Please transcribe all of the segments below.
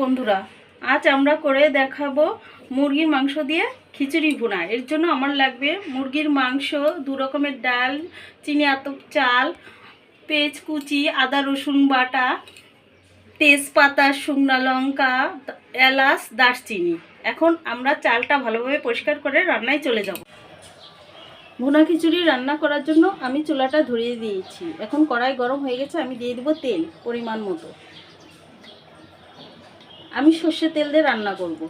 বন্ধুরা, আজ আমরা করে দেখাবো মুরগির মাংস দিয়ে খিচুড়ি ভুনা। এর জন্য আমার লাগবে মুরগির মাংস, দু রকমের ডাল, চিনি আতপ চাল, পেঁয়াজ কুচি, আদা রসুন বাটা, তেজপাতা, শুকনো লঙ্কা, এলাচ, দারচিনি। এখন আমরা চালটা ভালোভাবে পরিষ্কার করে রান্নায় চলে যাব। ভুনা খিচুড়ি রান্না করার জন্য আমি চুলাটা ধরিয়ে দিয়েছি। এখন কড়াই গরম হয়ে গেছে, আমি দিয়ে দেবো তেল পরিমাণ মতো। আমি সর্ষে তেল দিয়ে রান্না করব।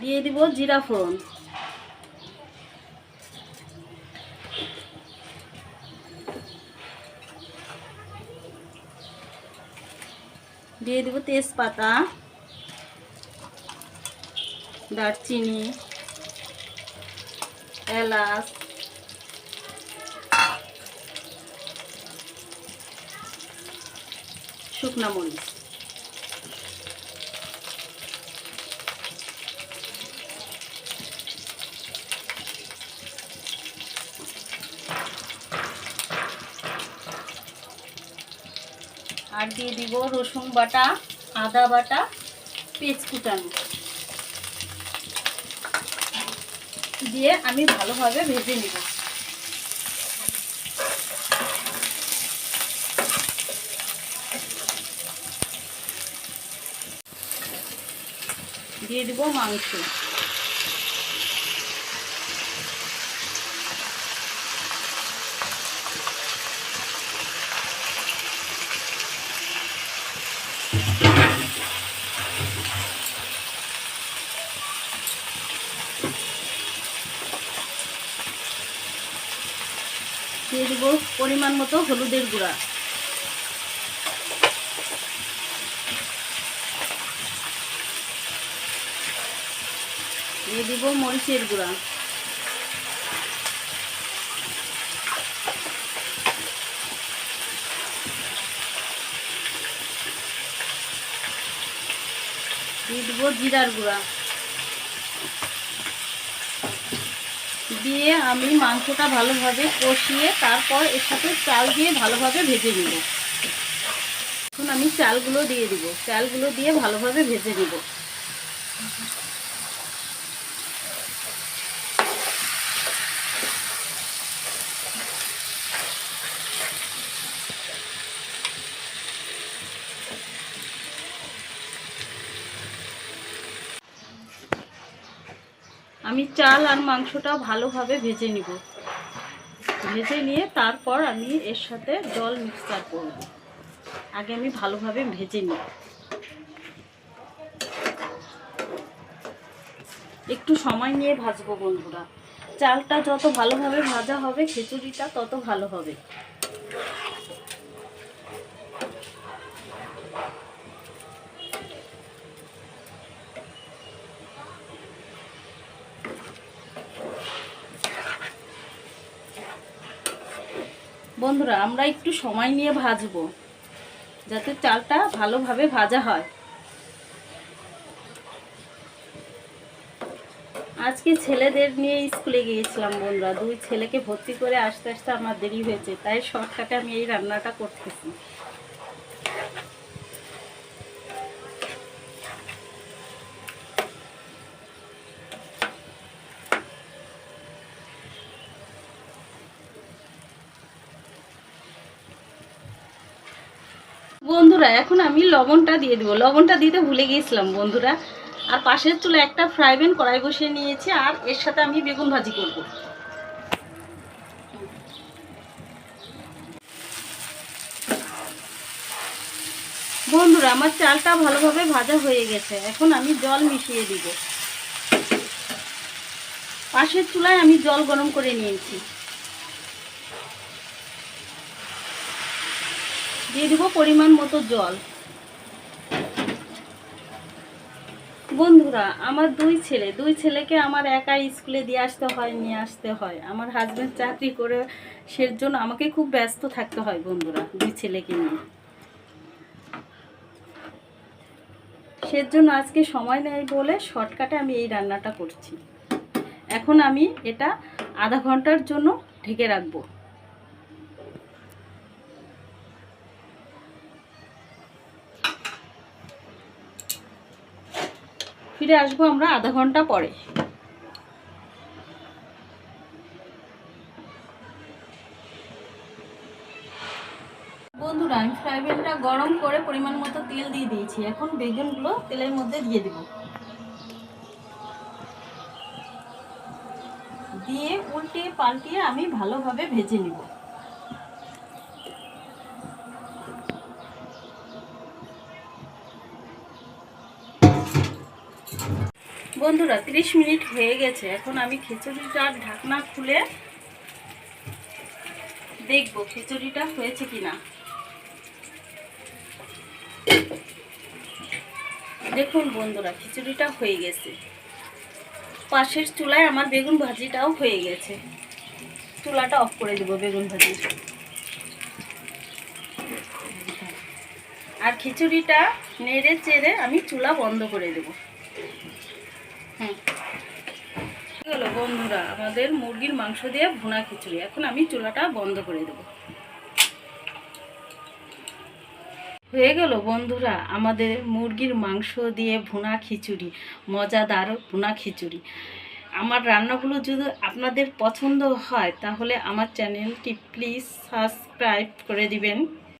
দিয়ে দিব জিরা ফোড়ন। দিয়ে দিব তেজপাতা, দারচিনি, এলাচ শুকনা মরিচ। আর দিয়ে দিব রসুন বাটা, আদা বাটা পেঁয়াজ কুচানো দিয়ে আমি ভালোভাবে ভেজে নিব। দিয়ে দিব মাংস। দিয়ে দিব পরিমাণ মতো হলুদের গুঁড়া। দিয়ে দিব মরিচের গুঁড়া। দিয়ে দিব জিরার গুঁড়া। দিয়ে আমি মাংসটা ভালোভাবে কষিয়ে তারপর এর সাথে চাল দিয়ে ভালোভাবে ভেজে নিব। এখন আমি চালগুলো দিয়ে দিব। চালগুলো দিয়ে ভালোভাবে ভেজে নিব। আমি চাল আর মাংসটা ভালোভাবে ভেজে নিব। ভেজে নিয়ে তারপর আমি এর সাথে জল মিক্সচার করব। আগে আমি ভালোভাবে ভেজে নিই একটু সময় নিয়ে ভাজবো বন্ধুরা। চালটা যত ভালোভাবে ভাজা হবে, খিচুড়িটা তত ভালো হবে। বন্ধুরা, আমরা একটু সময় নিয়ে ভাজবো, যাতে চালটা ভালোভাবে ভাজা হয়। আজকে ছেলেদের নিয়ে স্কুলে গিয়েছিলাম বন্ধুরা, দুই ছেলেকে ভর্তি করে আস্তে আস্তে আমার দেরি হয়েছে, তাই শর্টকাটে আমি এই রান্নাটা করতেছি। বন্ধুরা, এখন আমি লবণটা দিয়ে দেবো। লবণটা দিতে ভুলে গিয়েছিলাম বন্ধুরা। আর পাশের চুলে একটা ফ্রাই প্যান কড়াই বসিয়ে নিয়েছি, আর এর সাথে আমি বেগুন ভাজি করব। বন্ধুরা, আমার চালটা ভালোভাবে ভাজা হয়ে গেছে। এখন আমি জল মিশিয়ে দিব। পাশের চুলায় আমি জল গরম করে নিয়েছি। দিয়ে দেবো পরিমাণ মতো জল। বন্ধুরা, আমার দুই ছেলে, দুই ছেলেকে আমার একা স্কুলে দিয়ে আসতে হয়, নিয়ে আসতে হয়। আমার হাজব্যান্ড চাকরি করে সের জন্য আমাকে খুব ব্যস্ত থাকতে হয় বন্ধুরা, দুই ছেলেকে নিয়ে। সের জন্য আজকে সময় নেই বলে শর্টকাটে আমি এই রান্নাটা করছি। এখন আমি এটা আধা ঘণ্টার জন্য ঢেকে রাখব। ফিরে আসব আমরা আধা ঘণ্টা পরে। বন্ধুরা, আমি ফ্রাই প্যানটা গরম করে পরিমাণ মতো তেল দিয়ে দিয়েছি। এখন বেগুনগুলো তেলের মধ্যে দিয়ে দেব। দিয়ে উল্টে পাল্টিয়ে আমি ভালোভাবে ভেজে নিব। বন্ধুরা 30 মিনিট হয়ে গেছে। এখন আমি খিচুড়িটার ঢাকনা খুলে দেখব খিচুড়িটা হয়েছে কিনা। দেখুন বন্ধুরা, খিচুড়িটা হয়ে গেছে। পাশের চুলায় আমার বেগুন ভাজিটাও হয়ে গেছে। চুলাটা অফ করে দেবো বেগুন ভাজি। আর খিচুড়িটা নেড়ে চেড়ে আমি চুলা বন্ধ করে দেবো। হুম হলো বন্ধুরা, আমাদের মুরগির মাংস দিয়ে ভুনা খিচুড়ি। এখন আমি চুলাটা বন্ধ করে দেবো। হয়ে গেল বন্ধুরা, আমাদের মুরগির মাংস দিয়ে ভুনা খিচুড়ি, মজাদার ভুনা খিচুড়ি। আমার রান্নাগুলো যদি আপনাদের পছন্দ হয়, তাহলে আমার চ্যানেলটি প্লিজ সাবস্ক্রাইব করে দিবেন।